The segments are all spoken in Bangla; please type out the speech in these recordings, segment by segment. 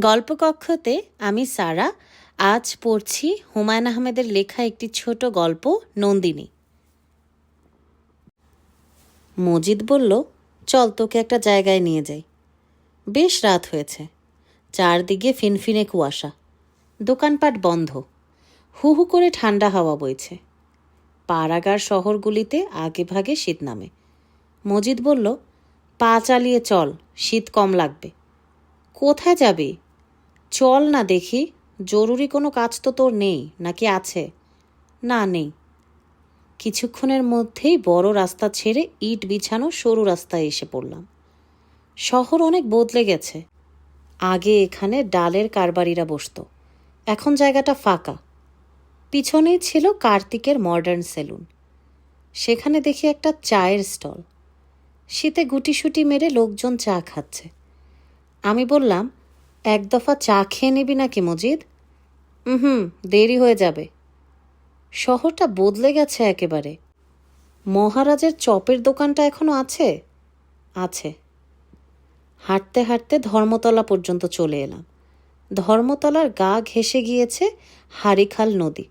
গল্পকক্ষতে আমি সারা, আজ পড়ছি হুমায়ুন আহমেদের লেখা একটি ছোট গল্প, নন্দিনী। মজিদ বলল, চল তোকে একটা জায়গায় নিয়ে যাই। বেশ রাত হয়েছে। চারদিকে ফিনফিনে কুয়াশা। দোকানপাট বন্ধ। হু হু করে ঠান্ডা হাওয়া বইছে। পাড়াগার শহরগুলিতে আগে ভাগে শীত নামে। মজিদ বলল, পা চালিয়ে চল, শীত কম লাগবে। কোথায় যাবি? চল না দেখি, জরুরি কোনো কাজ তো তোর নেই, নাকি আছে? না, নেই। কিছুক্ষণের মধ্যেই বড় রাস্তা ছেড়ে ইট বিছানো সরু রাস্তায় এসে পড়লাম। শহর অনেক বদলে গেছে। আগে এখানে ডালের কারবারিরা বসতো। এখন জায়গাটা ফাঁকা। পিছনেই ছিল কার্তিকের মডার্ন সেলুন সেখানে দেখি একটা চায়ের স্টল শীতে গুটিসুটি মেরে লোকজন চা খাচ্ছে। আমি বললাম এক দফা চা খেয়ে নিবি নাকি মজিদ? হুম দেরি হয়ে যাবে। শহরটা বদলে গেছে একেবারে। মহারাজের চপের দোকানটা এখনও আছে? আছে। হাঁটতে হাঁটতে ধর্মতলা পর্যন্ত চলে এলাম। ধর্মতলার গা ঘেসে গিয়েছে হারিখাল নদী।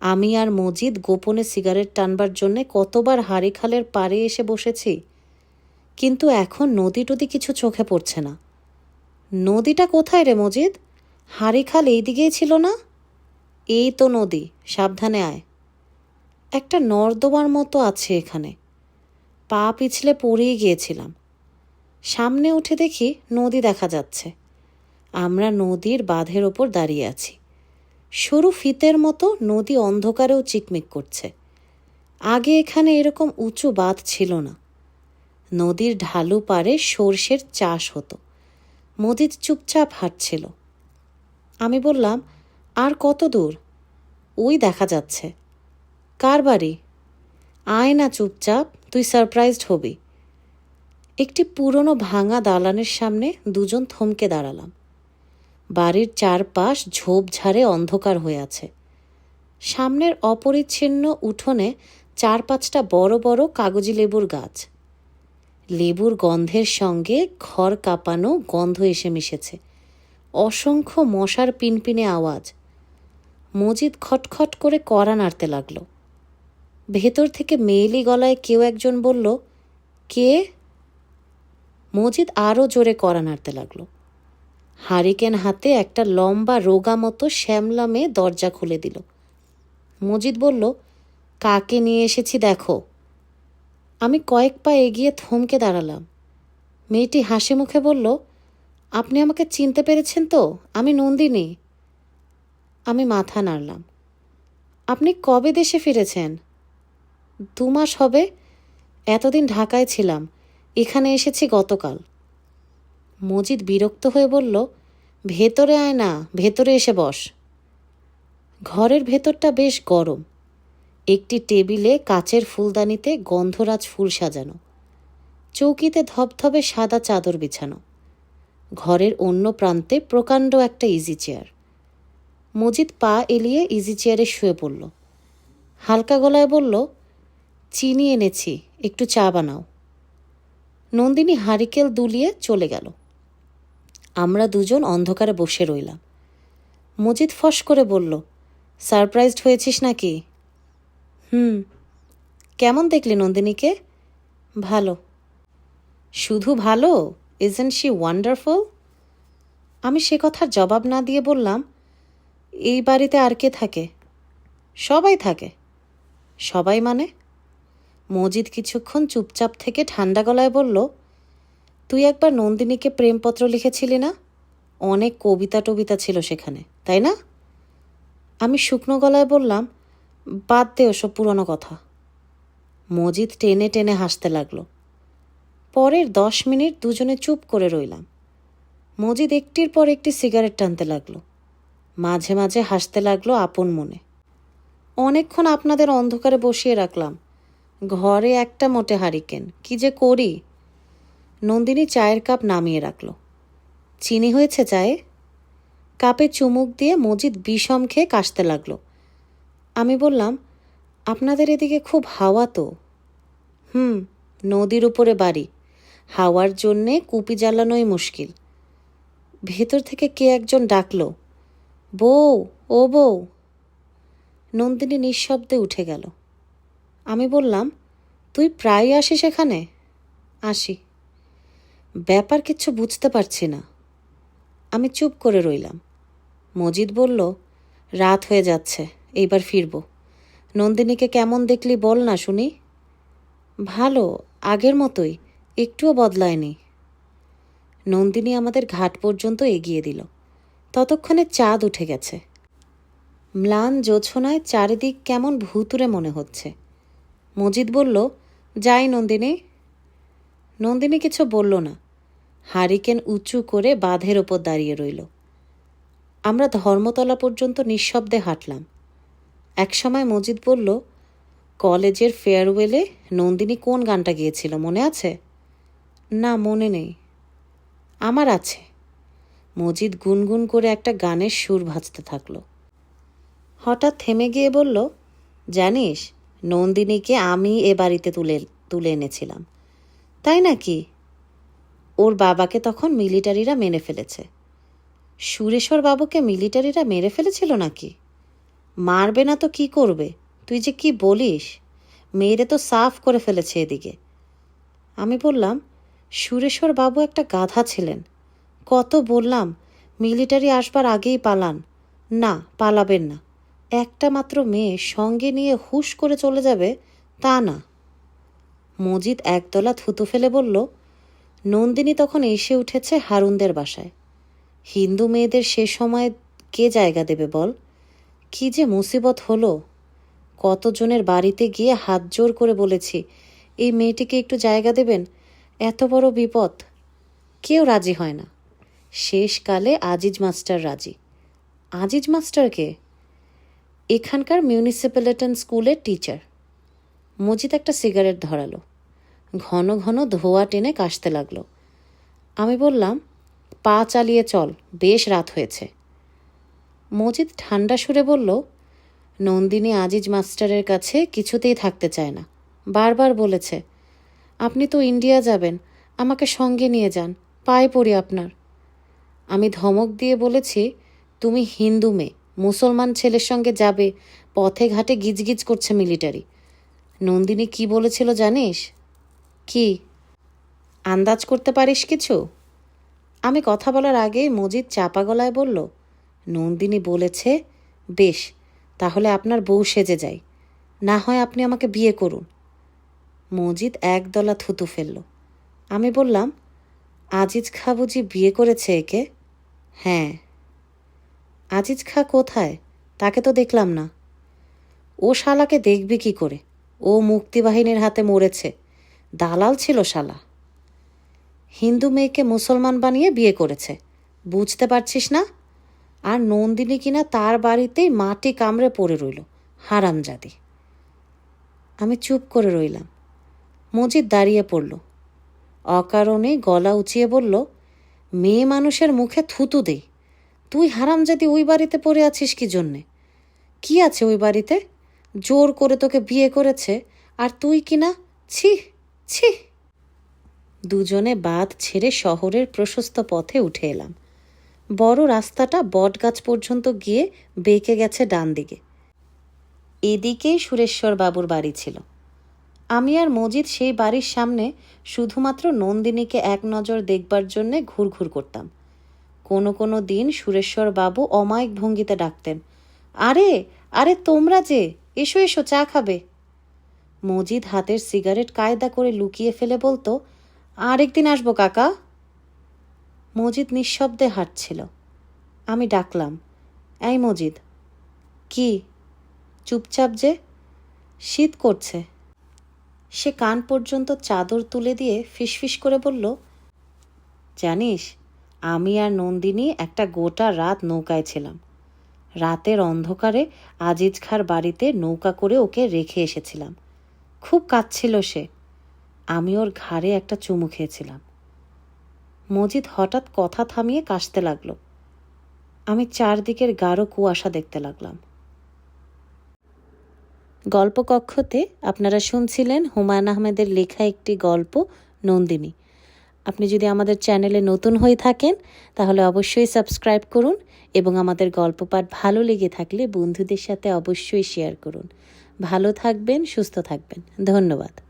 আমি আর মজিদ গোপনে সিগারেট টানবার জন্যে কতবার হারিখালের পাড়ে এসে বসেছি, কিন্তু এখন নদী টদি কিছু চোখে পড়ছে না। নদীটা কোথায় রে মজিদ? হারিখাল এই দিকেই ছিল না? এই তো নদী, সাবধানে আয়। একটা নর্দমার মতো আছে এখানে। পা পিছলে পড়েই গিয়েছিলাম। সামনে উঠে দেখি নদী দেখা যাচ্ছে। আমরা নদীর বাঁধের ওপর দাঁড়িয়ে আছি। সরু ফিতের মতো নদী অন্ধকারেও চিকমিক করছে। আগে এখানে এরকম উঁচু বাঁধ ছিল না। নদীর ঢালু পারে সর্ষের চাষ হতো। মজিদ চুপচাপ হাঁটছিল। আমি বললাম, আর কত দূর? ওই দেখা যাচ্ছে। কার বাড়ি? আয় না চুপচাপ, তুই সারপ্রাইজড হবি। একটি পুরনো ভাঙা দালানের সামনে দুজন থমকে দাঁড়ালাম। বাড়ির চারপাশ ঝোপঝাড়ে অন্ধকার হয়ে আছে। সামনের অপরিচ্ছিন্ন উঠোনে চার পাঁচটা বড় বড় কাগজি লেবুর গাছ। লেবুর গন্ধের সঙ্গে ঘর কাঁপানো গন্ধ এসে মিশেছে। অসংখ্য মশার পিনপিনে আওয়াজ। মজিদ খটখট করে কড়া নাড়তে লাগল। ভেতর থেকে মেয়েলি গলায় কেউ একজন বলল, কে? মজিদ আরও জোরে কড়া নাড়তে লাগল। হারিকেন হাতে একটা লম্বা রোগা মতো শ্যামলা মেয়ে দরজা খুলে দিল। মজিদ বলল, কাকে নিয়ে এসেছি দেখো। আমি কয়েক পা এগিয়ে থমকে দাঁড়ালাম। মেয়েটি হাসি মুখে বলল, আপনি আমাকে চিনতে পেরেছেন তো? আমি নন্দিনী। আমি মাথা নাড়লাম। আপনি কবে দেশে ফিরেছেন? দু মাস হবে। এতদিন ঢাকায় ছিলাম। এখানে এসেছি গতকাল। মজিদ বিরক্ত হয়ে বলল, ভেতরে আয় না, ভেতরে এসে বস। ঘরের ভেতরটা বেশ গরম। একটি টেবিলে কাচের ফুলদানিতে গন্ধরাজ ফুল সাজানো। চৌকিতে ধবধবে সাদা চাদর বিছানো। ঘরের অন্য প্রান্তে প্রকাণ্ড একটা ইজি চেয়ার মজিদ পা এলিয়ে ইজি চেয়ারে শুয়ে পড়ল। হালকা গলায় বলল, চিনি এনেছি, একটু চা বানাও। নন্দিনী হারিকেল দুলিয়ে চলে গেল। আমরা দুজন অন্ধকারে বসে রইলাম। মজিদ ফস করে বলল, সারপ্রাইজড হয়েছিস নাকি? হুম। কেমন দেখলি নন্দিনীকে? ভালো। শুধু ভালো? ইজেন্ট শি ওয়ান্ডারফুল আমি সে কথার জবাব না দিয়ে বললাম, এই বাড়িতে আর কে থাকে? সবাই থাকে। সবাই মানে? মজিদ কিছুক্ষণ চুপচাপ থেকে ঠান্ডা গলায় বলল, তুই একবার নন্দিনীকে প্রেমপত্র লিখেছিলি না? অনেক কবিতা টবিতা ছিল সেখানে, তাই না? আমি শুকনো গলায় বললাম বাদ দে ওসব পুরনো কথা। মজিদ টেনে টেনে হাসতে লাগল। পরের দশ মিনিট দুজনে চুপ করে রইলাম। মজিদ একটির পর একটি সিগারেট টানতে লাগল। মাঝে মাঝে হাসতে লাগল আপন মনে। অনেকক্ষণ আপনাদের অন্ধকারে বসিয়ে রাখলাম। ঘরে একটা মোটে হারিকেন, কি যে করি? নন্দিনী চায়ের কাপ নামিয়ে রাখল। চিনি হয়েছে চায়ে? কাপে চুমুক দিয়ে মজিদ বিষম খেয়ে কাশতে লাগল। আমি বললাম, আপনাদের এদিকে খুব হাওয়া তো? হুম, নদীর উপরে বাড়ি। হাওয়ার জন্যে কুপি জ্বালানোই মুশকিল। ভেতর থেকে কে একজন ডাকল? বউ, ও বউ। নন্দিনী নিঃশব্দে উঠে গেল। আমি বললাম, তুই প্রায় আসিস এখানে? আসি। ব্যাপার কিচ্ছু বুঝতে পারছি না। আমি চুপ করে রইলাম। মজিদ বলল, রাত হয়ে যাচ্ছে। এইবার ফিরব। নন্দিনীকে কেমন দেখলি বল না শুনি। ভালো, আগের মতোই, একটুও বদলায়নি। নন্দিনী আমাদের ঘাট পর্যন্ত এগিয়ে দিল। ততক্ষণে চাঁদ উঠে গেছে। ম্লান জোছনায় চারিদিক কেমন ভুতুরে মনে হচ্ছে। মজিদ বলল, যাই নন্দিনী। নন্দিনী কিছু বলল না। হারিকেন উঁচু করে বাঁধের ওপর দাঁড়িয়ে রইল। আমরা ধর্মতলা পর্যন্ত নিঃশব্দে হাঁটলাম। একসময় মজিদ বলল, কলেজের ফেয়ারওয়েলে নন্দিনী কোন গানটা গিয়েছিল, মনে আছে? না, মনে নেই। আমার আছে। মজিদ গুনগুন করে একটা গানের সুর ভাজতে থাকল। হঠাৎ থেমে গিয়ে বলল, জানিস, নন্দিনীকে আমি এ বাড়িতে তুলে তুলে এনেছিলাম। তাই নাকি? ওর বাবাকে তখন মিলিটারিরা মেরে ফেলেছে। সুরেশ্বর বাবুকে মিলিটারিরা মেরে ফেলেছিল নাকি? মারবে না তো কি করবে? তুই যে কি বলিস? মেয়েরে তো সাফ করে ফেলেছে এদিকে। আমি বললাম, সুরেশ্বর বাবু একটা গাধা ছিলেন। কত বললাম, মিলিটারি আসবার আগেই পালান। না, পালাবেন না। একটা মাত্র মেয়ে সঙ্গে নিয়ে হুশ করে চলে যাবে, তা না। মজিদ একদলা থুতু ফেলে বলল, নন্দিনী তখন এসে উঠেছে হারুনদের বাসায়। হিন্দু মেয়েদের সে সময় কে জায়গা দেবে বল? কি যে মুসিবত হলো। কতজনের বাড়িতে গিয়ে হাত জোর করে বলেছি, এই মেয়েটিকে একটু জায়গা দেবেন? এত বড় বিপদ। কেউ রাজি হয় না। শেষকালে আজিজ মাস্টার রাজি। আজিজ মাস্টারকে এখানকার মিউনিসিপ্যালিটন স্কুলের টিচার। মজিদ একটা সিগারেট ধরালো। ঘন ঘন ধোয়া টেনে কাশতে লাগল। আমি বললাম, পা চালিয়ে চল, বেশ রাত হয়েছে। মজিদ ঠান্ডা সুরে বলল, নন্দিনী আজিজ মাস্টারের কাছে কিছুতেই থাকতে চায় না। বারবার বলেছে, আপনি তো ইন্ডিয়া যাবেন, আমাকে সঙ্গে নিয়ে যান, পায়ে পড়ি আপনার। আমি ধমক দিয়ে বলেছি, তুমি হিন্দু মেয়ে, মুসলমান ছেলের সঙ্গে যাবে, পথে ঘাটে গিজগিজ করছে মিলিটারি। নন্দিনী কি বলেছিল জানিস? কি? আন্দাজ করতে পারিস কিছু? আমি কথা বলার আগে মজিদ চাপা গলায় বলল নন্দিনী বলেছে, বেশ, তাহলে আপনার বউ সেজে যাই না হয় আপনি আমাকে বিয়ে করুন। মজিদ একদলা থুতু ফেলল। আমি বললাম, আজিজ খা বুঝি বিয়ে করেছে একে? হ্যাঁ। আজিজ খা কোথায়? তাকে তো দেখলাম না। ও শালাকে দেখবি কি করে? ও মুক্তিবাহিনীর হাতে মরেছে। দালাল ছিল শালা। হিন্দু মেয়েকে মুসলমান বানিয়ে বিয়ে করেছে। বুঝতে পারছিস না? আর নন্দিনী কিনা তার বাড়িতেই মাটি কামড়ে পড়ে রইল হারামজাদি আমি চুপ করে রইলাম। মজিদ দাঁড়িয়ে পড়ল। অকারণে গলা উঁচিয়ে বলল, মেয়ে মানুষের মুখে থুতু দেই তুই হারামজাদি ওই বাড়িতে পড়ে আছিস কি জন্যে? কি আছে ওই বাড়িতে? জোর করে তোকে বিয়ে করেছে, আর তুই কিনা ছি ছি! দুজনে বাঁধ ছেড়ে শহরের প্রশস্ত পথে উঠে এলাম। বড় রাস্তাটা বটগাছ পর্যন্ত গিয়ে বেঁকে গেছে ডান দিকে। এদিকেই সুরেশ্বর বাবুর বাড়ি ছিল। আমি আর মজিদ সেই বাড়ির সামনে শুধুমাত্র নন্দিনীকে এক নজর দেখবার জন্যে ঘুরঘুর করতাম। কোনো কোনো দিন সুরেশ্বর বাবু অমায়িক ভঙ্গিতে ডাকতেন, আরে আরে তোমরা যে, এসো এসো, চা খাবে? মজিদ হাতের সিগারেট কায়দা করে লুকিয়ে ফেলে বলতো, আরেকদিন আসব কাকা। মজিদ নিঃশব্দে হাঁটছিল। আমি ডাকলাম, এই মজিদ, কি? চুপচাপ যে? শীত করছে। সে কান পর্যন্ত চাদর তুলে দিয়ে ফিসফিস করে বলল, জানিস, আমি আর নন্দিনী একটা গোটা রাত নৌকায় ছিলাম। রাতের অন্ধকারে আজিজ খার বাড়িতে নৌকা করে ওকে রেখে এসেছিলাম। খুব কাঁদছিল সে। আমি ওর ঘাড়ে একটা চুমু খেয়েছিলাম। মজিদ হঠাৎ কথা থামিয়ে কাশতে লাগল। আমি চারদিকের গাঢ় কুয়াশা দেখতে লাগলাম। গল্পকক্ষতে আপনারা শুনছিলেন হুমায়ুন আহমেদের লেখা একটি গল্প, নন্দিনী। আপনি যদি আমাদের চ্যানেলে নতুন হয়ে থাকেন, তাহলে অবশ্যই সাবস্ক্রাইব করুন এবং আমাদের গল্প পাঠ ভালো লেগে থাকলে বন্ধুদের সাথে অবশ্যই শেয়ার করুন। ভালো থাকবেন, সুস্থ থাকবেন। ধন্যবাদ।